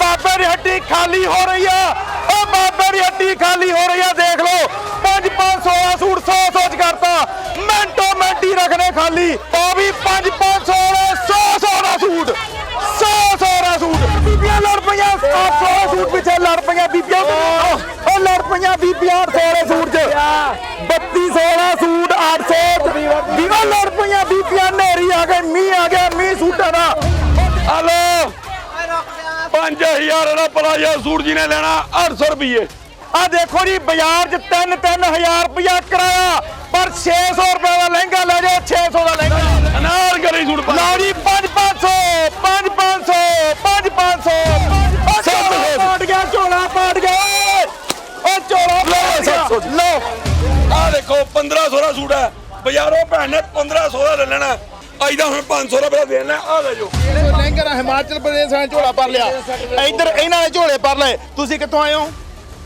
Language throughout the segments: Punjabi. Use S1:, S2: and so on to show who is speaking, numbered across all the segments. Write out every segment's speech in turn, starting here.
S1: ਬਾਬੇ ਦੀ ਹੱਡੀ ਖਾਲੀ ਹੋ ਰਹੀ ਆ। ਉਹ ਬਾਬੇ ਦੀ ਹੱਡੀ ਖਾਲੀ ਹੋ ਰਹੀ ਆ, ਦੇਖ ਲਓ। 5 500 ਦਾ ਸੂਟ 100 100 ਚ ਕਰਤਾ। ਮਿੰਟੋ ਮਿੰਟ ਹੀ ਰੱਖਣੇ ਖਾਲੀ। ਉਹ ਵੀ 5 500 ਦਾ 100 100 ਦਾ ਸੂਟ। 100 100 ਦਾ ਸੂਟ। ਬੀਬੀਆਂ ਲੜ ਪਈਆਂ 800 ਦਾ ਸੂਟ ਪਿੱਛੇ ਲੜ ਪਈਆਂ ਬੀਬੀਆਂ। ਉਹ ਲੜ ਪਈਆਂ ਬੀਬੀਆਂ 800 ਦੇ ਸੂਟ 'ਚ। 3200 ਦਾ ਸੂਟ 800 ਬੀਬੀਆਂ ਲੜ ਪਈਆਂ, ਬੀਬੀਆਂ ਨੇਰੀ ਆ ਗਏ ਮੀਂਹ ਆ ਗਿਆ, ਮੀਂਹ ਸੂਟਾਂ ਦਾ। 5000 ਦਾ ਪਲਾਜਾ ਸੂਟ ਜੀ ਨੇ ਲੈਣਾ 800 ਰੁਪਏ ਆ ਦੇਖੋ ਜੀ ਬਾਜ਼ਾਰ 'ਚ 3 3000 ਰੁਪਇਆ ਕਿਰਾਇਆ ਪਰ 600 ਰੁਪਏ ਦਾ ਲਹਿੰਗਾ ਲੈ ਜਾਓ 600 ਦਾ ਲਹਿੰਗਾ। ਅਨਾਰ ਕਰੀ ਸੂਟ ਲਓ ਜੀ 5 500 5 500 5 500 ਪਾਟ ਗਿਆ ਝੋਲਾ ਪਾਟ ਗਿਆ। ਓਏ। ਓ ਝੋਲਾ ਪਾਟ ਗਿਆ। ਲਓ।
S2: ਆ ਦੇਖੋ 1500 ਦਾ ਸੂਟ ਹੈ। ਬਾਜ਼ਾਰੋਂ ਭੈਣ ਨੇ 1500 ਦਾ ਲੈ ਲੈਣਾ। ਅੱਜ ਦਾ ਹੁਣ 500 ਰੁਪਏ ਦੇ ਦੇਣਾ ਆ ਲੈ ਜੋ
S1: ਲਹਿੰਗਾ ਨਾਲ ਹਿਮਾਚਲ ਪ੍ਰਦੇਸ਼ ਨਾਲ ਝੋਲਾ ਭਰ ਲਿਆ। ਇੱਧਰ ਇਹਨਾਂ ਨੇ ਝੋਲੇ ਭਰ ਲਏ। ਤੁਸੀਂ ਕਿੱਥੋਂ ਆਏ ਹੋ?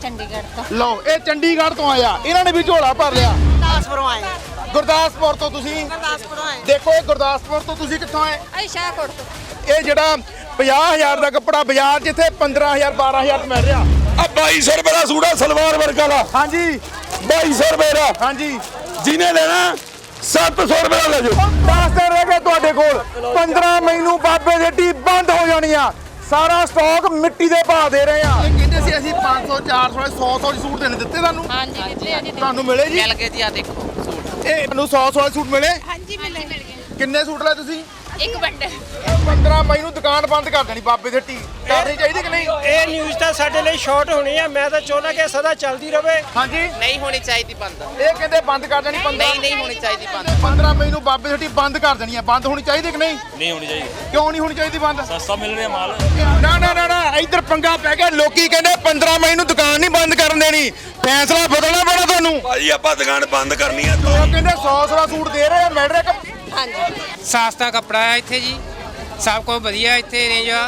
S3: ਚੰਡੀਗੜ੍ਹ ਤੋਂ।
S1: ਲਓ ਇਹ ਚੰਡੀਗੜ੍ਹ ਤੋਂ ਆਇਆ। ਇਹਨਾਂ ਨੇ ਵੀ ਝੋਲਾ ਭਰ ਲਿਆ।
S4: ਗੁਰਦਾਸਪੁਰੋਂ ਆਏ।
S1: ਗੁਰਦਾਸਪੁਰ ਤੋਂ ਤੁਸੀਂ?
S4: ਗੁਰਦਾਸਪੁਰੋਂ ਆਏ।
S1: ਦੇਖੋ ਇਹ ਗੁਰਦਾਸਪੁਰ ਤੋਂ ਤੁਸੀਂ ਕਿੱਥੋਂ ਆਏ?
S3: ਅਈ ਸ਼ਾਹਕੋਟ ਤੋਂ।
S1: ਇਹ ਜਿਹੜਾ 50000 ਦਾ ਕੱਪੜਾ ਬਾਜ਼ਾਰ ਜਿੱਥੇ 15000 12000 ਚ ਮਿਲ ਰਿਹਾ।
S2: ਆ 2200 ਰੁਪਏ ਦਾ ਸੂਟ ਹੈ ਸਲਵਾਰ ਵਰਕ ਵਾਲਾ
S1: ਹਾਂਜੀ।
S2: 2200 ਰੁਪਏ ਦਾ।
S1: ਹਾਂਜੀ।
S2: ਜਿਹਨੇ ਲੈਣਾ 700 ਰੁਪਏ ਦਾ ਲੈ ਜਾਓ।
S1: 10 ਦਿਨ ਰਹਿ ਗਏ ਤੁਹਾਡੇ ਕੋਲ। 15 ਮਈ ਨੂੰ ਬਾਬੇ ਦੀ ਟੀ ਬੰਦ ਹੋ ਜਾਣੀ ਆ ਸਾਰਾ ਸਟਾਕ ਮਿੱਟੀ ਦੇ ਭਾਅ ਦੇ ਰਹੇ ਆ ਇਹ ਕਹਿੰਦੇ ਸੀ ਅਸੀਂ 500 400 100 100 ਦੇ ਸੂਟ ਦੇਣੇ ਦਿੱਤੇ ਤੁਹਾਨੂੰ?
S3: ਹਾਂਜੀ ਦਿੱਤੇ ਆ ਜੀ।
S1: ਤੁਹਾਨੂੰ ਮਿਲੇ ਜੀ?
S4: ਮਿਲ ਗਏ ਜੀ ਆ ਦੇਖੋ ਸੂਟ।
S1: ਇਹ ਤੁਹਾਨੂੰ 100 100 ਦੇ ਸੂਟ ਮਿਲੇ?
S3: ਹਾਂਜੀ ਮਿਲ।
S1: ਕਿੰਨੇ ਸੂਟ ਲਏ ਤੁਸੀਂ?
S3: ਇੱਕ ਬੰਡਲ
S1: 15 ਮਈ ਨੂੰ ਦੁਕਾਨ ਬੰਦ ਕਰ ਦੇਣੀ ਬਾਬੇ ਦੀ ਟੀ। ਕਰਨੀ ਚਾਹੀਦੀ ਕਿ ਨਹੀਂ?
S5: ਇਹ ਨਿਊਜ਼ ਤਾਂ ਸਾਡੇ ਲਈ ਸ਼ਾਰਟ ਹੋਣੀ ਹੈ ਮੈਂ ਤਾਂ ਚਾਹੁੰਦਾ ਕਿ ਸਦਾ ਚੱਲਦੀ ਰਹੇ
S1: ਹਾਂਜੀ।
S4: ਨਹੀਂ ਹੋਣੀ ਚਾਹੀਦੀ ਬੰਦ।
S1: ਇਹ ਕਹਿੰਦੇ ਬੰਦ ਕਰ ਦੇਣੀ 15
S4: ਨਹੀਂ ਨਹੀਂ ਹੋਣੀ ਚਾਹੀਦੀ ਬੰਦ।
S1: 15 ਮਈ ਨੂੰ ਬਾਬੇ ਦੀ ਟੀ ਬੰਦ ਕਰ ਦੇਣੀ ਹੈ ਬੰਦ ਹੋਣੀ ਚਾਹੀਦੀ ਕਿ ਨਹੀਂ?
S6: ਨਹੀਂ ਹੋਣੀ ਚਾਹੀਦੀ।
S1: ਕਿਉਂ ਨਹੀਂ ਹੋਣੀ ਚਾਹੀਦੀ ਬੰਦ?
S6: ਸਸਤਾ ਮਿਲ ਰਿਹਾ ਮਾਲ।
S1: ਨਾ ਨਾ ਨਾ ਨਾ। ਇੱਧਰ ਪੰਗਾ ਪੈ ਗਿਆ। ਲੋਕੀ ਕਹਿੰਦੇ 15 ਮਈ ਨੂੰ ਦੁਕਾਨ ਨਹੀਂ ਬੰਦ ਕਰਨ ਦੇਣੀ। ਫੈਸਲਾ ਬਦਲਣਾ ਪੈਣਾ ਤੁਹਾਨੂੰ।
S2: ਭਾਜੀ ਆਪਾਂ ਦੁਕਾਨ ਬੰਦ ਕਰਨੀ ਹੈ
S1: ਉਹ ਕਹਿੰਦੇ 100 100 ਸੂਟ ਦੇ ਰਹੇ ਆ। ਮਿਲ ਕਿ
S7: ਸਸਤਾ ਕੱਪੜਾ ਹੈ ਇੱਥੇ ਜੀ। ਸਭ ਕੁਝ ਵਧੀਆ ਇੱਥੇ ਰੇਂਜ ਆ।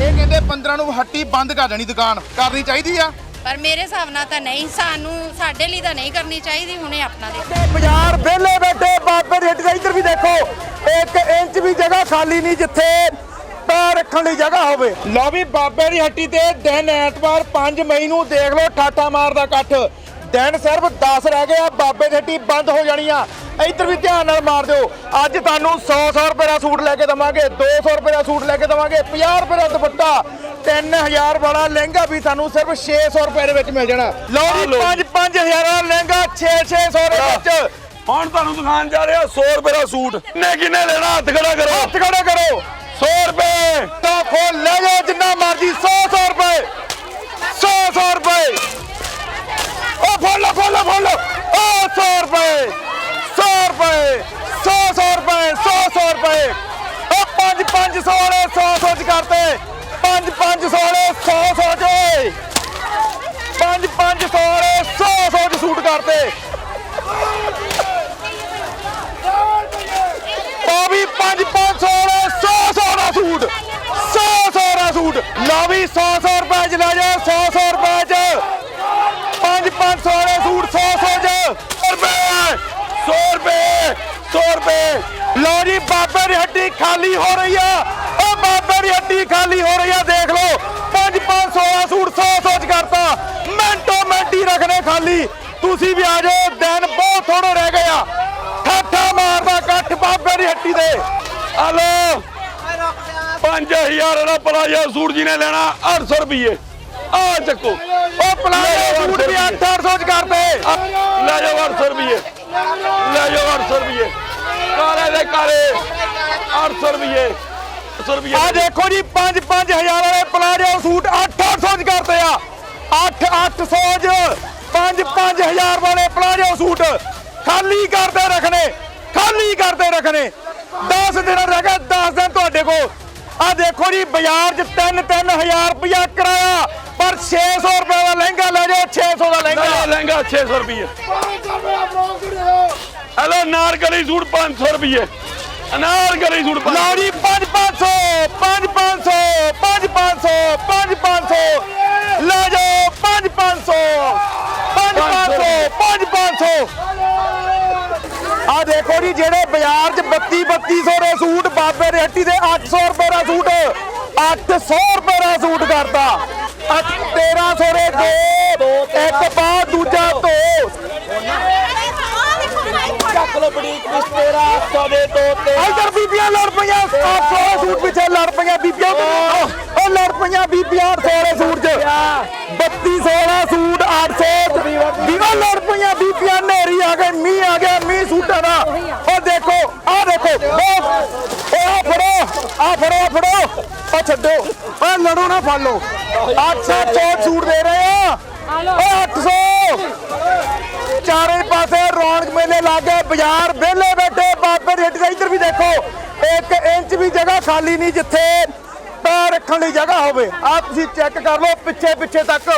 S1: ਇਹ ਕਹਿੰਦੇ 15 ਨੂੰ ਹੱਟੀ ਬੰਦ ਕਰ ਦੇਣੀ ਦੁਕਾਨ ਕਰਨੀ ਚਾਹੀਦੀ ਆ?
S3: ਪਰ ਮੇਰੇ ਹਿਸਾਬ ਨਾਲ ਤਾਂ ਨਹੀਂ ਸਾਨੂੰ ਸਾਡੇ ਲਈ ਤਾਂ ਨਹੀਂ ਕਰਨੀ ਚਾਹੀਦੀ ਹੁਣੇ ਆਪਣਾ ਦੇ
S1: ਬਾਜ਼ਾਰ ਵਿਹਲੇ ਬੈਠੇ ਬਾਬੇ ਦੀ ਹੱਟੀ ਦਾ ਇੱਧਰ ਵੀ ਦੇਖੋ 1 ਇੰਚ ਵੀ ਜਗ੍ਹਾ ਖਾਲੀ ਨਹੀਂ ਜਿੱਥੇ ਪੈਰ ਰੱਖਣ ਲਈ ਜਗ੍ਹਾ ਹੋਵੇ। ਲਓ ਵੀ ਬਾਬੇ ਦੀ ਹੱਟੀ ਤੇ ਦਿਨ ਐਤਵਾਰ 5 ਮਈ ਨੂੰ ਦੇਖ ਲਓ ਠਾਠਾ ਮਾਰਦਾ ਇਕੱਠ। ਦਿਨ ਸਿਰਫ 10 ਰਹਿ ਗਏ ਆ ਬਾਬੇ ਦੀ ਹੱਟੀ ਬੰਦ ਹੋ ਜਾਣੀ ਆ। ਇੱਧਰ ਵੀ ਧਿਆਨ ਨਾਲ ਮਾਰ ਦਿਓ। ਅੱਜ ਤੁਹਾਨੂੰ 100 100 ਰੁਪਏ ਦਾ ਸੂਟ ਲੈ ਕੇ ਦਵਾਂਗੇ 200 ਰੁਪਏ ਦਾ ਸੂਟ ਲੈ ਕੇ ਦਵਾਂਗੇ 50 ਰੁਪਏ ਦਾ ਦੁਪੱਟਾ 3000 ਵਾਲਾ ਲਹਿੰਗਾ ਵੀ ਤੁਹਾਨੂੰ ਸਿਰਫ 600 ਰੁਪਏ ਦੇ ਵਿੱਚ ਮਿਲ ਜਾਣਾ। ਲਓ ਜੀ 5 5000 ਦਾ ਲਹਿੰਗਾ 6 600 ਦੇ ਵਿੱਚ।
S2: ਹੁਣ ਤੁਹਾਨੂੰ ਦੁਕਾਨ ਜਾ ਰਿਹਾ 100 ਰੁਪਏ ਦਾ ਸੂਟ। ਨੇ ਕਿੰਨੇ ਲੈਣਾ? ਹੱਥ ਖੜਾ ਕਰੋ।
S1: ਹੱਥ ਖੜਾ ਕਰੋ।
S2: 100 ਰੁਪਏ
S1: ਤਾਂ ਖੋਲ ਲੈ ਜਾਓ ਜਿੰਨਾ ਮਰਜ਼ੀ। 100 100 ਰੁਪਏ। 100 100 ਰੁਪਏ। ਉਹ ਫੋਲੋ ਫੋਲੋ ਫੋਲੋ ਉਹ 100 ਰੁਪਏ 100 ਰੁਪਏ 100 100 ਰੁਪਏ 100 100 ਰੁਪਏ। ਉਹ 5 500 ਵਾਲੇ 100 100 ਚ ਕਰਤੇ। 5 500 ਵਾਲੇ 100 100 ਚ ਓਏ 5 500 ਵਾਲੇ 100 100 ਚ ਸੂਟ ਕਰਤੇ। ਉਹ ਵੀ 5 500 ਵਾਲੇ 100 100 ਦਾ ਸੂਟ। 100 100 ਦਾ ਸੂਟ। ਲਓ ਵੀ 100 100 ਰੁਪਏ ਚ ਲੈ ਜਾਓ 100 100 ਰੁਪਏ ਚ। 500 ਵਾਲੇ ਸੂਟ 100 100 ਚ
S2: 100 ਰੁਪਏ 100 ਰੁਪਏ 100 ਰੁਪਏ।
S1: ਲਓ ਜੀ, ਬਾਬੇ ਦੀ ਹੱਟੀ ਖਾਲੀ ਹੋ ਰਹੀ ਆ। ਉਹ ਬਾਬੇ ਦੀ ਹੱਟੀ ਖਾਲੀ ਹੋ ਰਹੀ ਆ, ਦੇਖ ਲਓ। 5 500 ਦਾ ਸੂਟ 100 100 ਚ ਕਰਤਾ। ਮਿੰਟੋ ਮਿੰਟ ਹੀ ਰੱਖਣੇ ਖਾਲੀ। ਤੁਸੀਂ ਵੀ ਆ ਜਾਓ, ਦਿਨ ਬਹੁਤ ਥੋੜੇ ਰਹਿ ਗਏ ਆ। ਠਾਠਾ ਮਾਰਦਾ ਇਕੱਠ ਬਾਬੇ ਦੀ ਹੱਟੀ ਦੇ
S2: ਹਲੋ 5000 ਦਾ ਪਲਾਜਾ ਸੂਟ ਜੀ ਨੇ ਲੈਣਾ 800 ਰੁਪਏ ਆ ਚੱਕੋ।
S1: ਉਹ ਪਲਾਜੋ ਸੂਟ ਵੀ 800 ਚ ਕਰਦੇ
S2: ਲੈ ਜਾਓ 800 ਰੁਪਏ ਲੈ ਜਾਓ 800 ਰੁਪਏ ਕਾਲੇ ਦੇ ਕਾਲੇ। 800 ਰੁਪਏ 800 ਰੁਪਏ
S1: ਆ ਦੇਖੋ ਜੀ 5 5000 ਵਾਲੇ ਪਲਾਜੋ ਸੂਟ 800 ਚ ਕਰਦੇ ਆ। 8 800 ਚ 5 5000 ਵਾਲੇ ਪਲਾਜੋ ਸੂਟ ਖਾਲੀ ਕਰਦੇ ਰੱਖਣੇ। ਖਾਲੀ ਕਰਦੇ ਰੱਖਣੇ। 10 ਦਿਨ ਰਹਿ ਗਏ 10 ਦਿਨ ਤੁਹਾਡੇ ਕੋਲ। ਆ ਦੇਖੋ ਜੀ ਬਾਜ਼ਾਰ 'ਚ 3 3000 ਰੁਪਇਆ ਕਿਰਾਇਆ। ਪਰ 600 ਰੁਪਏ ਦਾ ਲਹਿੰਗਾ ਲੈ ਜਾਓ 600 ਦਾ ਲਹਿੰਗਾ।
S2: ਲਹਿੰਗਾ 600 ਰੁਪਏ। ਹਲੋ ਨਾਰਕਲੀ ਸੂਟ 500 ਰੁਪਏ। ਅਨਾਰਕਲੀ ਸੂਟ 500
S1: ਲਓ ਜੀ 5 500 5 500 5 500 5 500 ਲੈ ਜਾਓ 5 500 5 500 5 500 ਆ ਦੇਖੋ ਜੀ ਜਿਹੜੇ ਬਾਜ਼ਾਰ 'ਚ 32 3200 ਦੇ ਸੂਟ ਬਾਬੇ ਦੇ ਹੱਟੀ ਦੇ 800 ਰੁਪਏ ਦਾ ਸੂਟ 800 ਰੁਪਏ ਦਾ ਸੂਟ ਕਰਤਾ। 1300 ਦੇ ਦੋ ਇੱਕ ਬਾਅਦ ਦੂਜਾ ਧੋ
S2: ਚੱਕ ਲੋ ਬੜੀਕ ਵਿੱਚ ਤੇਰਾ 800 ਦੇ ਦੋ ਤੇ।
S1: ਇਧਰ ਬੀਬੀਆਂ ਲੜ ਪਈਆਂ 800 ਦੇ ਸੂਟ ਪਿੱਛੇ ਲੜ ਪਈਆਂ ਬੀਬੀਆਂ ਉਹ ਲੜ ਪਈਆਂ ਬੀਬੀਆਂ 800 ਦੇ ਸੂਟ 'ਚ। 3200 ਦਾ ਸੂਟ 800 ਬੀਬੀਆਂ ਲੜ ਪਈਆਂ ਬੀਬੀਆਂ ਨੇਰੀ ਆ ਗਈ ਮੀਂਹ ਆ ਗਿਆ ਮੀਂਹ ਸੂਟਾਂ ਦਾ। ਉਹ ਦੇਖੋ ਆ ਦੇਖੋ ਉਹ ਆ ਫੜੋ ਆ ਫੜੋ ਆਹ ਫੜੋ। ਆ ਛੱਡੋ। ਆ ਲੜੋ ਨਾ ਫੜ ਲਓ। 800 ਸੂਟ ਦੇ ਰਹੇ ਆ। ਓ 800 ਚਾਰੇ ਪਾਸੇ ਰੌਣਕ ਮੇਲੇ ਲੱਗੇ ਬਾਜ਼ਾਰ ਵਿਹਲੇ ਬੈਠੇ ਬਾਬੇ ਰੇਟ ਦਾ ਇੱਧਰ ਵੀ ਦੇਖੋ। ਇੱਕ ਇੰਚ ਵੀ ਜਗ੍ਹਾ ਖਾਲੀ ਨਹੀਂ ਜਿੱਥੇ ਪੈਰ ਰੱਖਣ ਲਈ ਜਗ੍ਹਾ ਹੋਵੇ ਆ ਤੁਸੀਂ ਚੈੱਕ ਕਰ ਲਓ ਪਿੱਛੇ ਪਿੱਛੇ ਤੱਕ।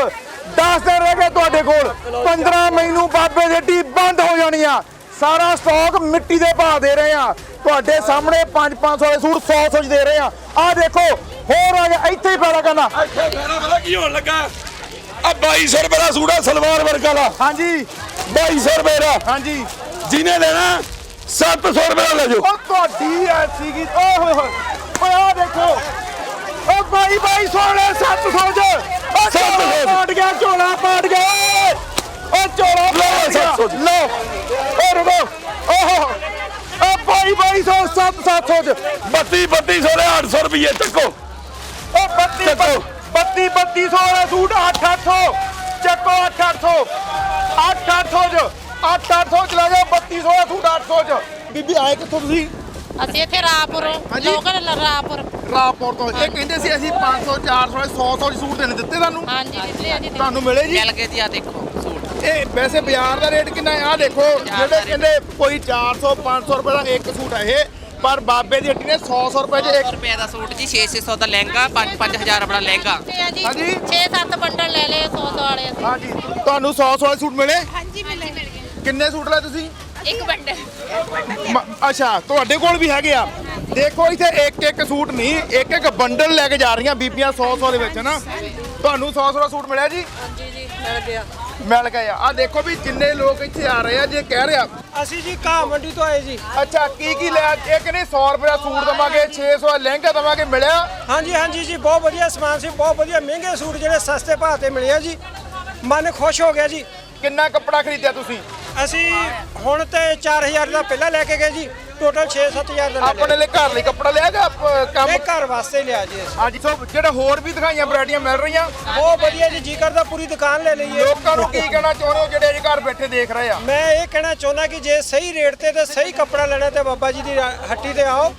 S1: 10 ਦਿਨ ਰਹਿ ਗਏ ਤੁਹਾਡੇ ਕੋਲ। 15 ਮਈ ਨੂੰ ਬਾਬੇ ਰੇਟੀ ਬੰਦ ਹੋ ਜਾਣੀ ਆ। ਸਾਰਾ ਸਟਾਕ ਮਿੱਟੀ ਦੇ ਭਾਅ ਦੇ ਰਹੇ ਆ। ਤੁਹਾਡੇ ਸਾਹਮਣੇ 5-500 ਵਾਲੇ ਸੂਟ 100 100 ਦੇ ਰਹੇ ਆ। ਆ ਦੇਖੋ ਹੋਰ ਆ ਗਿਆ ਇੱਥੇ ਹੀ ਪੈਦਾ ਕਰਨਾ।
S2: ਇੱਥੇ ਫੇਰਾ ਪਤਾ ਕੀ ਹੋਣ ਲੱਗਾ? ਆ 2200 ਰੁਪਏ ਦਾ ਸੂਟ ਆ ਸਲਵਾਰ ਵਰਗਾ ਦਾ।
S1: ਹਾਂਜੀ।
S2: 2200 ਰੁਪਏ ਦਾ।
S1: ਹਾਂਜੀ।
S2: ਜਿਹਨੇ ਲੈਣਾ 700 ਰੁਪਏ ਦਾ ਲੈ ਜਾਓ।
S1: ਉਹ ਤੁਹਾਡੀ ਐ ਸੀਗੀ ਓਏ ਹੋਏ ਹੋਏ। ਓਏ ਆ ਦੇਖੋ ਬਾਈ ਬਾਈ ਸੋਹਣੇ 700 ਚ ਓ
S2: ਸੱਤ
S1: ਝੋਲਾ
S2: ਸੌ ਚ।
S1: ਪਾਟ ਗਿਆ ਝੋਲਾ ਪਾਟ ਗਿਆ ਓਏ ਓ ਝੋਲਾ ਪਾਟ ਗਿਆ
S2: ਸੱਤ ਸੌ ਚ।
S1: ਲਓ ਓ ਰੁਕੋ ਓਹ ਓ ਬਾਈ ਬਾਈ ਸੌ 7 700 ਚ
S2: 32 3200 ਦੇ 800 ਰੁਪਏ ਚੱਕੋ
S1: ਓ 32
S2: ਚੱਕੋ।
S1: 32 3200 ਵਾਲਾ ਸੂਟ 8 800 ਚੱਕੋ 8 800 8 800 ਚ 8 800 ਚ ਲੈ ਜਾਓ 3200 ਵਾਲਾ ਸੂਟ 800 ਚ ਬੀਬੀ ਆਏ ਕਿੱਥੋਂ ਤੁਸੀਂ
S3: ਅਸੀਂ ਇੱਥੇ ਰਾਪੁਰ ਲੋਕਲ ਰਾਪੁਰ
S1: ਰਾਪੋਰ ਤੋਂ। ਇਹ ਕਹਿੰਦੇ ਸੀ ਅਸੀਂ 500 400 100 100 ਸੂਟ ਦੇਣੇ ਦਿੱਤੇ ਤੁਹਾਨੂੰ।
S3: ਹਾਂਜੀ ਦਿੱਤੇ ਆ ਜੀ।
S1: ਤੁਹਾਨੂੰ ਮਿਲੇ ਜੀ?
S4: ਮਿਲ ਗਏ ਜੀ ਆ ਦੇਖੋ ਸੂਟ।
S1: ਇਹ ਵੈਸੇ ਬਾਜ਼ਾਰ ਦਾ ਰੇਟ ਕਿੰਨਾ ਹੈ? ਆ ਦੇਖੋ ਜਿਹੜੇ ਕਹਿੰਦੇ ਕੋਈ 400 500 ਰੁਪਏ ਦਾ ਇੱਕ ਸੂਟ ਹੈ ਇਹ ਪਰ ਬਾਬੇ ਦੀ ਹੱਟੀ ਨੇ 100 100 ਰੁਪਏ 'ਚ
S4: 100
S1: ਇੱਕ
S4: ਰੁਪਏ ਦਾ ਸੂਟ ਜੀ 6-600 ਦਾ ਲਹਿੰਗਾ 5-5000 ਵਾਲਾ ਲਹਿੰਗਾ।
S3: ਦਿੱਤੇ ਆ ਜੀ।
S1: ਹਾਂਜੀ।
S3: 6-7 ਬੰਡਲ ਲੈ ਲਏ 100 ਵਾਲੇ ਅਸੀਂ।
S1: ਹਾਂਜੀ। ਤੁਹਾਨੂੰ 100 100 ਵਾਲੇ ਸੂਟ ਮਿਲੇ?
S3: ਹਾਂਜੀ ਮਿਲ। ਗਏ
S1: ਕਿੰਨੇ ਸੂਟ ਲਏ ਤੁਸੀਂ?
S3: ਇੱਕ ਬੰਡਲ
S1: ਮ- ਅੱਛਾ ਤੁਹਾਡੇ ਕੋਲ ਵੀ ਹੈਗੇ ਆ। ਦੇਖੋ ਇੱਥੇ ਇੱਕ ਇੱਕ ਸੂਟ ਨਹੀਂ ਇੱਕ ਇੱਕ ਬੰਡਲ ਲੈ ਕੇ ਜਾ ਰਹੀਆਂ ਬੀਬੀਆਂ 100 100 ਦੇ ਵਿੱਚ ਨਾ ਤੁਹਾਨੂੰ 100 100 ਦਾ ਸੂਟ ਮਿਲਿਆ ਜੀ?
S3: ਹਾਂਜੀ ਜੀ ਮਿਲ ਗਿਆ।
S1: ਮਿਲ ਗਏ ਆ। ਆ ਦੇਖੋ ਵੀ ਜਿੰਨੇ ਲੋਕ ਇੱਥੇ ਆ ਰਹੇ ਆ ਜੇ ਕਹਿ ਰਿਹਾ।
S5: ਅਸੀਂ ਜੀ ਘਾਹ ਮੰਡੀ ਤੋਂ ਆਏ ਜੀ।
S1: ਅੱਛਾ ਕੀ ਕੀ ਲਿਆ ਇਹ ਕਹਿੰਦੇ 100 ਰੁਪਏ ਦਾ ਸੂਟ ਦਵਾਂਗੇ 600 ਦਾ ਲਹਿੰਗਾ ਦਵਾਂਗੇ ਮਿਲਿਆ?
S5: ਹਾਂਜੀ ਹਾਂਜੀ ਜੀ ਬਹੁਤ ਵਧੀਆ ਸਮਾਨ ਸੀ ਬਹੁਤ ਵਧੀਆ ਮਹਿੰਗੇ ਸੂਟ ਜਿਹੜੇ ਸਸਤੇ ਭਾਅ ਤੇ ਮਿਲੇ ਆ ਜੀ। ਮਨ ਖੁਸ਼ ਹੋ ਗਿਆ ਜੀ।
S1: ਕਿੰਨਾ ਕੱਪੜਾ ਖਰੀਦਿਆ ਤੁਸੀਂ?
S5: ਅਸੀਂ ਹੁਣ ਤੇ 4000 ਦਾ ਪਹਿਲਾਂ ਲੈ ਕੇ ਗਏ ਜੀ ਟੋਟਲ 6-7000 ਦਾ ਲੈ
S1: ਆਪਣੇ
S5: ਲਿਆ।
S1: ਲਈ ਘਰ ਲਈ ਕੱਪੜਾ ਲਿਆ ਆਪ- ਕੰਮ?
S5: ਇਹ ਘਰ ਵਾਸਤੇ ਲਿਆ ਜੀ ਅਸੀਂ।
S1: ਹਾਂਜੀ ਸੋ ਜਿਹੜੇ ਹੋਰ ਵੀ ਦਿਖਾਈਆਂ ਵੈਰਾਈਟੀਆਂ ਮਿਲ ਰਹੀਆਂ
S5: ਬਹੁਤ ਵਧੀਆ ਜੀ ਜੀ ਕਰਦਾ ਪੂਰੀ ਦੁਕਾਨ ਲੈ ਲਈਏ।
S1: ਲੋਕਾਂ ਨੂੰ ਕੀ ਕਹਿਣਾ ਚਾਹੁੰਦੇ ਹੋ ਜਿਹੜੇ ਅਜੇ ਘਰ ਬੈਠੇ ਦੇਖ ਰਹੇ ਆ?
S5: ਮੈਂ ਇਹ ਕਹਿਣਾ ਚਾਹੁੰਦਾ ਕਿ ਜੇ ਸਹੀ ਰੇਟ ਤੇ ਤੇ ਸਹੀ ਕੱਪੜਾ ਲੈਣਾ ਤੇ ਬਾਬਾ ਜੀ ਦੀ ਹੱਟੀ ਤੇ ਆਓ।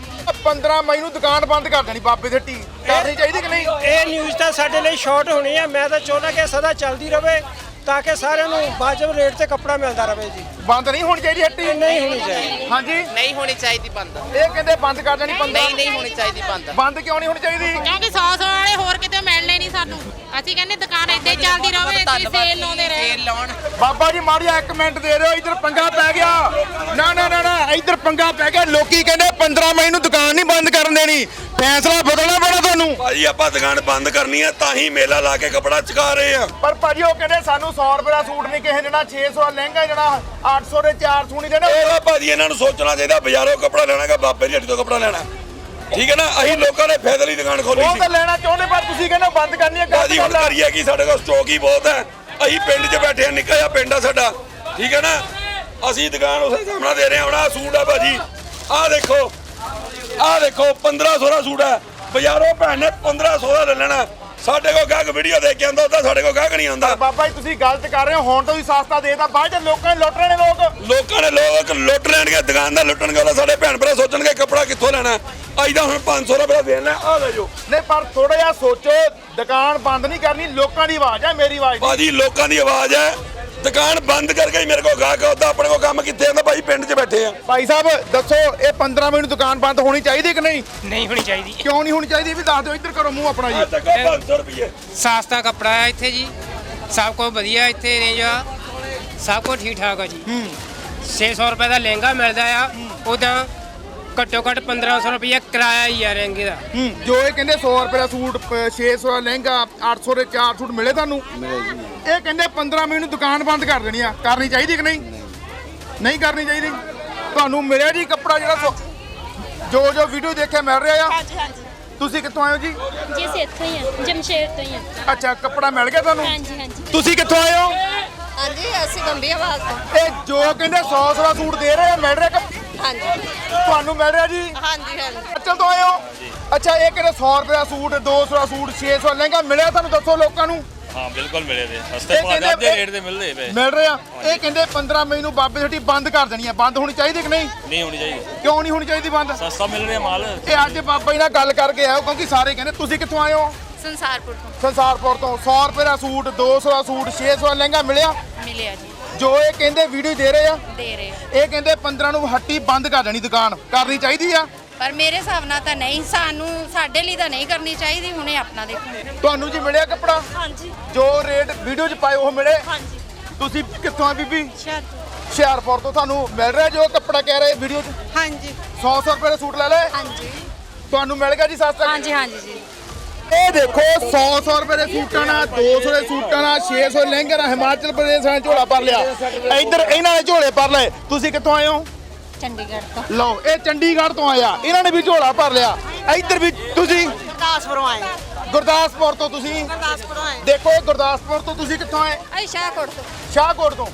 S1: 15 ਮਈ ਨੂੰ ਦੁਕਾਨ ਬੰਦ ਕਰ ਦੇਣੀ ਬਾਬੇ ਦੀ ਹੱਟੀ। ਕਰਨੀ ਚਾਹੀਦੀ ਕਿ ਨਹੀਂ?
S5: ਇਹ ਨਿਊਜ਼ ਤਾਂ ਸਾਡੇ ਲਈ ਸ਼ਾਰਟ ਹੋਣੀ ਹੈ ਮੈਂ ਤਾਂ ਚਾਹੁੰਦਾ ਕਿ ਸਦਾ ਚੱਲਦੀ ਰਹੇ ਤਾਂ ਕਿ ਸਾਰਿਆਂ ਨੂੰ ਵਾਜਬ ਰੇਟ ਤੇ ਕੱਪੜਾ ਮਿਲਦਾ ਰਹੇ ਜੀ।
S1: ਬੰਦ ਨਹੀਂ ਹੋਣੀ ਚਾਹੀਦੀ ਹੱਟੀ?
S5: ਨਹੀਂ ਹੋਣੀ ਚਾਹੀਦੀ।
S1: ਹਾਂਜੀ?
S4: ਨਹੀਂ ਹੋਣੀ ਚਾਹੀਦੀ ਬੰਦ।
S1: ਇਹ ਕਹਿੰਦੇ ਬੰਦ ਕਰ ਦੇਣੀ 15
S4: ਨਹੀਂ ਨਹੀਂ ਹੋਣੀ ਚਾਹੀਦੀ ਬੰਦ।
S1: ਬੰਦ ਕਿਉਂ ਨਹੀਂ ਹੋਣੀ ਚਾਹੀਦੀ?
S3: ਕਿਉਂਕਿ 100 100 ਵਾਲੇ ਹੋਰ ਕਿਤੇ ਮਿਲਣੇ ਨਹੀਂ ਸਾਨੂੰ। ਅਸੀਂ ਕਹਿੰਦੇ ਦੁਕਾਨ ਹੀ ਚੱਲਦੀ ਰਹੇ ਅਸੀਂ ਸੇਲ ਲਾਉਂਦੇ ਰਹੇ।
S4: ਸੇਲ ਲਾਉਣ।
S1: ਬਾਬਾ ਜੀ ਮਾੜੀਆ ਇੱਕ ਮਿੰਟ ਦੇ ਦਿਓ ਇੱਧਰ ਪੰਗਾ ਪੈ ਗਿਆ। ਨਾ ਨਾ ਨਾ ਨਾ ਇੱਧਰ ਪੰਗਾ ਪੈ ਗਿਆ। ਲੋਕੀ ਕਹਿੰਦੇ 15 ਮਈ ਨੂੰ ਦੁਕਾਨ ਨਹੀਂ ਬੰਦ ਕਰਨ ਦੇਣੀ। ਫੈਸਲਾ ਬਦਲਣਾ ਪੈਣਾ ਤੁਹਾਨੂੰ।
S2: ਭਾਜੀ ਆਪਾਂ ਦੁਕਾਨ ਬੰਦ ਕਰਨੀ ਆ ਤਾਂ ਹੀ ਮੇਲਾ ਲਾ ਕੇ ਕਪੜਾ ਚਕਾ ਰਹੇ ਆ।
S1: ਪਰ ਭਾਜੀ ਉਹ ਕਹਿੰਦੇ ਸਾਨੂੰ 100 ਰੁਪਏ ਦਾ ਸੂਟ ਨਹੀਂ ਕਿਸੇ ਦੇਣਾ 600 ਦਾ ਲਹਿੰਗਾ ਜਿਹੜਾ 800 ਦੇ 400 ਨਹੀਂ ਦੇਣਾ।
S2: ਇਹਦਾ ਭਾਜੀ ਇਹਨਾਂ ਨੂੰ ਸੋਚਣਾ ਚਾਹੀਦਾ ਬਾਜ਼ਾਰੋਂ ਕਪੜਾ ਲੈਣਾਗਾ ਬਾਬੇ ਦੀ ਹੱਟੀ ਤੋਂ ਕਪੜਾ ਲੈਣਾ। ਠੀਕ ਹੈ ਨਾ? ਅਸੀਂ ਲੋਕਾਂ ਨੇ ਫਾਇਦੇ ਲਈ ਦੁਕਾਨ ਖੋਲੀ
S1: ਉਹ
S2: ਸੀ।
S1: ਤਾਂ ਲੈਣਾ ਚਾਹੁੰਦੇ ਪਰ ਤੁਸੀਂ ਕਹਿੰਦੇ ਬੰਦ ਕਰਨੀ ਹੈ
S2: ਭਾਜੀ ਹੁਣ
S1: ਗੱਲ ਆ।
S2: ਕਰੀਏ ਕੀ? ਸਾਡੇ ਕੋਲ ਸਟਾਕ ਹੀ ਬਹੁਤ ਹੈ। ਅਸੀਂ ਪਿੰਡ 'ਚ ਬੈਠੇ ਆ ਨਿੱਕਾ ਜਿਹਾ ਪਿੰਡ ਆ ਸਾਡਾ। ਠੀਕ ਹੈ ਨਾ? ਅਸੀਂ ਦੁਕਾਨ ਉਸੇ ਸਾਹਮਣੇ ਦੇ ਰਹੇ ਹਾਂ ਹੁਣ ਆਹ ਸੂਟ ਆ ਭਾਜੀ। ਆਹ ਦੇਖੋ ਆਹ ਦੇਖੋ 1500 ਦਾ ਸੂਟ ਹੈ। ਬਾਜ਼ਾਰੋਂ ਭੈਣ ਨੇ 1500 ਦਾ ਲੈ ਲੈਣਾ। ਸਾਡੇ ਕੋਲ ਗਾਹਕ ਵੀਡੀਓ ਦੇਖ ਕੇ ਆਉਂਦਾ ਉਹਦਾ ਸਾਡੇ ਕੋਲ ਗਾਹਕ ਨਹੀਂ ਆਉਂਦਾ।
S1: ਬਾਬਾ ਜੀ ਤੁਸੀਂ ਗਲਤ ਕਰ ਰਹੇ ਹੋ ਹੁਣ ਤਾਂ ਤੁਸੀਂ ਸਸਤਾ ਦੇਤਾ। ਬਾਅਦ ਚ ਲੋਕਾਂ ਨੇ ਲੁੱਟ ਰਹੇ ਨੇ ਲੋਕ।
S2: ਲੋਕਾਂ ਨੇ ਲੋਕ ਲੁੱਟ ਲੈਣਗੇ ਦੁਕਾਨਦਾਰ ਲੁੱਟਣਗੇ ਉਹਦਾ ਸਾਡੇ ਭੈਣ ਭਰਾ ਸੋਚਣਗੇ ਕੱਪੜਾ ਕਿੱਥੋਂ ਲੈਣਾ ਅੱਜ ਦਾ ਹੁਣ 500 ਰੁਪਏ ਦੇਣਾ ਆ ਲੈ ਜੋ
S1: ਨਹੀਂ ਪਰ ਥੋੜਾ ਜਿਹਾ ਸੋਚੋ ਦੁਕਾਨ ਬੰਦ ਨਹੀਂ ਕਰਨੀ ਲੋਕਾਂ ਦੀ ਆਵਾਜ਼ ਹੈ ਮੇਰੀ ਆਵਾਜ਼ ਨਹੀਂ
S2: ਭਾਜੀ ਲੋਕਾਂ ਦੀ ਆਵਾਜ਼ ਹੈ। ਦੁਕਾਨ ਬੰਦ ਕਰਕੇ ਹੀ ਮੇਰੇ ਕੋਲ ਗਾਹਕ ਆਉਂਦਾ ਆਪਣੇ ਕੋਲ ਕੰਮ ਕਿੱਥੇ ਆਉਂਦਾ ਭਾਈ ਪਿੰਡ 'ਚ ਬੈਠੇ ਆ।
S1: ਭਾਈ ਸਾਹਿਬ ਦੱਸੋ ਇਹ 15 ਮਿੰਟ ਦੁਕਾਨ ਬੰਦ ਹੋਣੀ ਚਾਹੀਦੀ ਕਿ ਨਹੀਂ?
S7: ਨਹੀਂ ਹੋਣੀ ਚਾਹੀਦੀ।
S1: ਕਿਉਂ ਨਹੀਂ ਹੋਣੀ ਚਾਹੀਦੀ? ਇਹ ਵੀ ਦੱਸ ਦਿਓ ਇੱਧਰ ਕਰੋ ਮੂੰਹ ਆਪਣਾ ਜੀ।
S2: ਚੱਕੋ 500 ਰੁਪਏ
S7: ਸਸਤਾ ਕੱਪੜਾ ਹੈ ਇੱਥੇ ਜੀ। ਸਭ ਕੁਝ ਵਧੀਆ ਇੱਥੇ ਰੇਂਜ ਆ। ਸਭ ਕੁਝ ਠੀਕ ਠਾਕ ਆ ਜੀ। 600 ਰੁਪਏ ਦਾ ਲਹਿੰਗਾ ਮਿਲਦਾ ਆ। ਉਦਾਂ ਘੱਟੋ ਘੱਟ 1500 ਰੁਪਏ ਕਿਰਾਇਆ ਹੀ ਆ ਲਹਿੰਗੇ ਦਾ।
S1: ਹੂੰ ਜੋ ਇਹ ਕਹਿੰਦੇ 100 ਰੁਪਏ ਦਾ ਸੂਟ ਪ- 600 ਦਾ ਲਹਿੰਗਾ 800 ਦੇ 4 ਸੂਟ ਮਿਲੇ ਤੁਹਾਨੂੰ? ਮਿਲੇ ਜੀ। ਇਹ ਕਹਿੰਦੇ 15 ਮਿੰਟ ਨੂੰ ਦੁਕਾਨ ਬੰਦ ਕਰ ਦੇਣੀ ਆ। ਕਰਨੀ ਚਾਹੀਦੀ ਕਿ ਨਹੀਂ? ਨਹੀਂ ਕਰਨੀ ਚਾਹੀਦੀ। ਤੁਹਾਨੂੰ ਮਿਲਿਆ ਜੀ ਕੱਪੜਾ ਜਿਹੜਾ ਸੌ- ਜੋ ਜੋ ਵੀਡੀਓ ਦੇਖਿਆ ਮਿਲ ਰਿਹਾ ਆ?
S6: ਹਾਂਜੀ ਹਾਂਜੀ।
S1: ਤੁਸੀਂ ਕਿੱਥੋਂ ਆਏ ਹੋ ਜੀ?
S6: ਜੀ ਅਸੀਂ ਇੱਥੋਂ ਹੀ ਆ ਜਮਸ਼ੇਰ ਤੋਂ ਹੀ ਆ।
S1: ਅੱਛਾ ਕੱਪੜਾ ਮਿਲ ਗਿਆ ਤੁਹਾਨੂੰ?
S6: ਹਾਂਜੀ ਹਾਂਜੀ।
S1: ਤੁਸੀਂ ਕਿੱਥੋਂ ਆਏ ਹੋ?
S8: ਹਾਂਜੀ ਅਸੀਂ ਗੰਭੀਰ ਆਵਾਜ਼ ਤੋਂ।
S1: ਇਹ ਜੋ ਕਹਿੰਦੇ 100 100 ਸੂਟ ਦੇ ਰਹੇ ਆ ਮਿਲ ਰਿਹਾ ਕਿ
S8: ਹਾਂਜੀ।
S1: ਤੁਹਾਨੂੰ ਮਿਲ ਰਿਹਾ ਜੀ?
S8: ਹਾਂਜੀ ਹਾਂਜੀ।
S1: ਅੱਛਾ ਤੋਂ ਆਏ ਹੋ? ਅੱਛਾ ਇਹ ਕਿਹੜੇ 100 ਰੁਪਏ ਦਾ ਸੂਟ 200 ਦਾ ਸੂਟ 600 ਲਹਿੰਗਾ ਮਿਲਿਆ ਤੁਹਾਨੂੰ? ਦੱਸੋ ਲੋਕਾਂ ਨੂੰ।
S9: ਹਾਂ ਬਿਲਕੁਲ ਮਿਲੇ ਦੇ
S1: ਇਹ
S9: ਸਸਤੇ ਭਾਅ
S1: ਕਹਿੰਦੇ-
S9: ਦੇ ਰੇਟ ਤੇ ਮਿਲਦੇ ਪਏ।
S1: ਮਿਲ ਰਿਹਾ ਇਹ ਕਹਿੰਦੇ 15 ਮਈ ਨੂੰ ਬਾਬੇ ਛੱਟੀ ਬੰਦ ਕਰ ਦੇਣੀ ਹੈ ਬੰਦ ਹੋਣੀ ਚਾਹੀਦੀ ਕਿ ਨਹੀਂ?
S9: ਨਹੀਂ ਹੋਣੀ ਚਾਹੀਦੀ।
S1: ਕਿਉਂ ਨਹੀਂ ਹੋਣੀ ਚਾਹੀਦੀ ਬੰਦ?
S9: ਸਸਤਾ ਮਿਲ ਰਿਹਾ ਮਾਲ।
S1: ਇਹ ਅੱਜ ਬਾਬਾ ਜੀ ਨਾਲ ਗੱਲ ਕਰਕੇ ਆਇਓ ਕਿਉਂਕਿ ਸਾਰੇ ਕਹਿੰਦੇ ਤੁਸੀਂ ਕਿੱਥੋਂ ਆਏ ਹੋ?
S8: ਸੰਸਾਰਪੁਰ ਤੋਂ।
S1: ਸੰਸਾਰਪੁਰ ਤੋਂ। 100 ਰੁਪਏ ਦਾ ਸੂਟ 200 ਦਾ ਸੂਟ 600 ਦਾ ਲਹਿੰਗਾ ਮਿਲਿਆ?
S8: ਮਿਲਿਆ ਜੀ।
S1: ਜੋ ਇਹ ਕਹਿੰਦੇ ਵੀਡੀਓ ਦੇ ਰਹੇ ਆ।
S8: ਦੇ ਰਹੇ।
S1: ਇਹ ਕਹਿੰਦੇ 15 ਨੂੰ ਹੱਟੀ ਬੰਦ ਕਰ ਦੇਣੀ ਦੁਕਾਨ। ਕਰਨੀ ਚਾਹੀਦੀ ਆ।
S8: ਪਰ ਮੇਰੇ ਹਿਸਾਬ ਨਾਲ ਤਾਂ ਨਹੀਂ ਸਾਨੂੰ ਸਾਡੇ ਲਈ ਤਾਂ ਨਹੀਂ ਕਰਨੀ ਚਾਹੀਦੀ ਹੁਣੇ ਆਪਣਾ ਦੇਖੋ।
S1: ਤੁਹਾਨੂੰ ਜੀ ਮਿਲਿਆ ਕੱਪੜਾ?
S6: ਹਾਂਜੀ।
S1: ਜੋ ਰੇਟ ਵੀਡੀਓ 'ਚ ਪਾਏ ਉਹ ਮਿਲੇ?
S6: ਹਾਂਜੀ।
S1: ਤੁਸੀਂ ਕਿੱਥੋਂ ਆ ਬੀਬੀ? ਹੁਸ਼ਿਆਰਪੁਰ। ਤੋਂ ਤੁਹਾਨੂੰ ਮਿਲ ਰਿਹਾ ਜੋ ਕੱਪੜਾ ਕਹਿ ਰਹੇ ਵੀਡੀਓ 'ਚ?
S8: ਹਾਂਜੀ।
S1: 100 100 ਰੁਪਏ ਦੇ ਸੂਟ ਲੈ ਲਏ?
S8: ਹਾਂਜੀ।
S1: ਤੁਹਾਨੂੰ ਮਿਲ ਗਿਆ ਜੀ ਸਸਤਾ?
S8: ਹਾਂਜੀ ਹਾਂਜੀ ਜੀ।
S1: ਇਹ ਦੇਖੋ 100 100 ਰੁਪਏ ਦੇ ਸੂਟਾਂ ਨਾਲ 200 ਦੇ ਸੂਟਾਂ ਨਾਲ 600 ਲਹਿੰਗੇ ਨਾਲ ਹਿਮਾਚਲ ਪ੍ਰਦੇਸ਼ ਨਾਲ ਝੋਲਾ ਭਰ ਲਿਆ। ਇੱਧਰ ਇਹਨਾਂ ਨੇ ਝੋਲੇ ਭਰ ਲਏ। ਤੁਸੀਂ ਕਿੱਥੋਂ ਆਏ ਹੋ?
S8: ਚੰਡੀਗੜ੍ਹ ਤੋਂ।
S1: ਲਓ ਇਹ ਚੰਡੀਗੜ੍ਹ ਤੋਂ ਆਇਆ। ਇਹਨਾਂ ਨੇ ਵੀ ਝੋਲਾ ਭਰ ਲਿਆ। ਇੱਧਰ ਵੀ ਤੁਸੀਂ
S8: ਗੁਰਦਾਸਪੁਰੋਂ ਆਏ।
S1: ਗੁਰਦਾਸਪੁਰ ਤੋਂ ਤੁਸੀਂ
S8: ਗੁਰਦਾਸਪੁਰੋਂ ਆਏ।
S1: ਦੇਖੋ ਇਹ ਗੁਰਦਾਸਪੁਰ ਤੋਂ ਤੁਸੀਂ ਕਿੱਥੋਂ ਆਏ?
S8: ਅਸੀਂ ਸ਼ਾਹਕੋਟ ਤੋਂ।
S1: ਸ਼ਾਹਕੋਟ ਤੋਂ।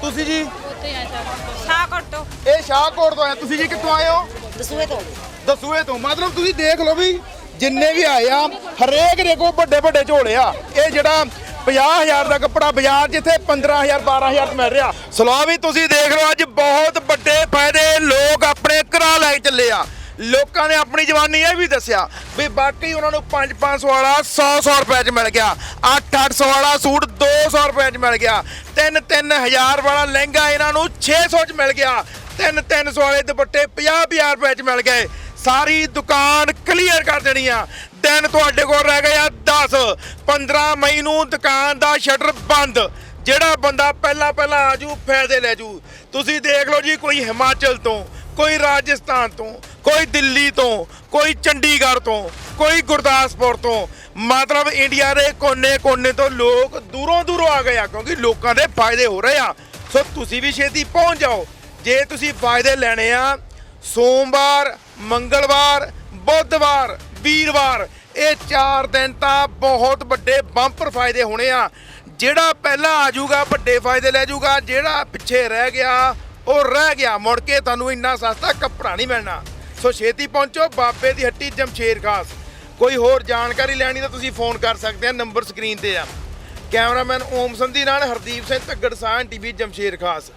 S1: ਤੁਸੀਂ ਜੀ?
S6: ਉੱਥੇ ਆ ਸ਼ਾਇਦ
S8: ਸ਼ਾਹਕੋਟ ਤੋਂ।
S1: ਇਹ ਸ਼ਾਹਕੋਟ ਤੋਂ ਆਏ। ਤੁਸੀਂ ਜੀ ਕਿੱਥੋਂ ਆਏ ਹੋ?
S8: ਦਸੂਏ ਤੋਂ।
S1: ਦਸੂਏ ਤੋਂ। ਮਤਲਬ ਤੁਸੀਂ ਦੇਖ ਲਓ ਵੀ ਜਿੰਨੇ ਵੀ ਆਏ ਆ ਹਰੇਕ ਦੇ ਕੋਲ ਵੱਡੇ ਵੱਡੇ ਝੋਲੇ ਆ। ਇਹ ਜਿਹੜਾ 50000 ਦਾ ਕੱਪੜਾ ਬਾਜ਼ਾਰ ਜਿੱਥੇ 15000 12000 ਚ ਮਿਲ ਰਿਹਾ। ਸਲਾਹ ਵੀ ਤੁਸੀਂ ਦੇਖ ਲਓ, ਅੱਜ ਬਹੁਤ ਵੱਡੇ ਫਾਇਦੇ ਲੋਕ ਆਪਣੇ ਘਰਾਂ ਲੈ ਕੇ ਚੱਲੇ ਆ। ਲੋਕਾਂ ਨੇ ਆਪਣੀ ਜਵਾਨੀ ਇਹ ਵੀ ਦੱਸਿਆ ਵੀ ਬਾਕੀ ਉਹਨਾਂ ਨੂੰ 5-500 ਵਾਲਾ 100-100 ਰੁਪਏ ਚ ਮਿਲ ਗਿਆ 8-800 ਵਾਲਾ ਸੂਟ 200 ਰੁਪਏ ਚ ਮਿਲ ਗਿਆ 3-3000 ਵਾਲਾ ਲਹਿੰਗਾ ਇਹਨਾਂ ਨੂੰ 600 ਚ ਮਿਲ ਗਿਆ 3-300 ਵਾਲੇ ਦੁਪੱਟੇ 50-50 ਰੁਪਏ ਚ ਮਿਲ ਗਏ। ਸਾਰੀ ਦੁਕਾਨ ਕਲੀਅਰ ਕਰ ਦੇਣੀ ਆ। ਦਿਨ ਤੁਹਾਡੇ ਕੋਲ ਰਹਿ ਗਏ ਆ 10 15 ਮਈ ਨੂੰ ਦੁਕਾਨ ਦਾ ਸ਼ਟਰ ਬੰਦ। ਜਿਹੜਾ ਬੰਦਾ ਪਹਿਲਾਂ ਪਹਿਲਾਂ ਆਜੂ ਫਾਇਦੇ ਲੈ ਜੂ ਤੁਸੀਂ ਦੇਖ ਲਓ ਜੀ, ਕੋਈ ਹਿਮਾਚਲ ਤੋਂ, ਕੋਈ ਰਾਜਸਥਾਨ ਤੋਂ, ਕੋਈ ਦਿੱਲੀ ਤੋਂ, ਕੋਈ ਚੰਡੀਗੜ੍ਹ ਤੋਂ, ਕੋਈ ਗੁਰਦਾਸਪੁਰ ਤੋਂ, ਮਤਲਬ ਇੰਡੀਆ ਦੇ ਕੋਨੇ-ਕੋਨੇ ਤੋਂ ਲੋਕ ਦੂਰੋਂ ਦੂਰੋਂ ਆ ਗਏ ਆ, ਕਿਉਂਕਿ ਲੋਕਾਂ ਦੇ ਫਾਇਦੇ ਹੋ ਰਹੇ ਆ। ਸੋ ਤੁਸੀਂ ਵੀ ਛੇਤੀ ਪਹੁੰਚ ਜਾਓ। ਜੇ ਤੁਸੀਂ ਫਾਇਦੇ ਲੈਣੇ ਆ, ਸੋਮਵਾਰ, ਮੰਗਲਵਾਰ, ਬੁੱਧਵਾਰ ਵੀਰਵਾਰ। ਇਹ ਚਾਰ ਦਿਨ ਤਾਂ ਬਹੁਤ ਵੱਡੇ ਬੰਪਰ ਫਾਇਦੇ ਹੋਣੇ ਆ। ਜਿਹੜਾ ਪਹਿਲਾਂ ਆ ਜਾਊਗਾ, ਵੱਡੇ ਫਾਇਦੇ ਲੈ ਜਾਊਗਾ। ਜਿਹੜਾ ਪਿੱਛੇ ਰਹਿ ਗਿਆ, ਉਹ ਰਹਿ ਗਿਆ। ਮੁੜ ਕੇ ਤੁਹਾਨੂੰ ਇੰਨਾ ਸਸਤਾ ਕੱਪੜਾ ਨਹੀਂ ਮਿਲਣਾ। ਸੋ ਛੇਤੀ ਪਹੁੰਚੋ, ਬਾਬੇ ਦੀ ਹੱਟੀ ਜਮਸ਼ੇਰ ਖਾਸ। ਕੋਈ ਹੋਰ ਜਾਣਕਾਰੀ ਲੈਣੀ ਤਾਂ ਤੁਸੀਂ ਫੋਨ ਕਰ ਸਕਦੇ ਆ, ਨੰਬਰ ਸਕਰੀਨ ਤੇ ਆ। ਕੈਮਰਾਮੈਨ ਓਮ ਸੰਧੀ ਨਾਲ ਹਰਦੀਪ ਸਿੰਘ, ਧੱਗੜ ਸਾਹ ਟੀਵੀ ਜਮਸ਼ੇਰ ਖਾਸ।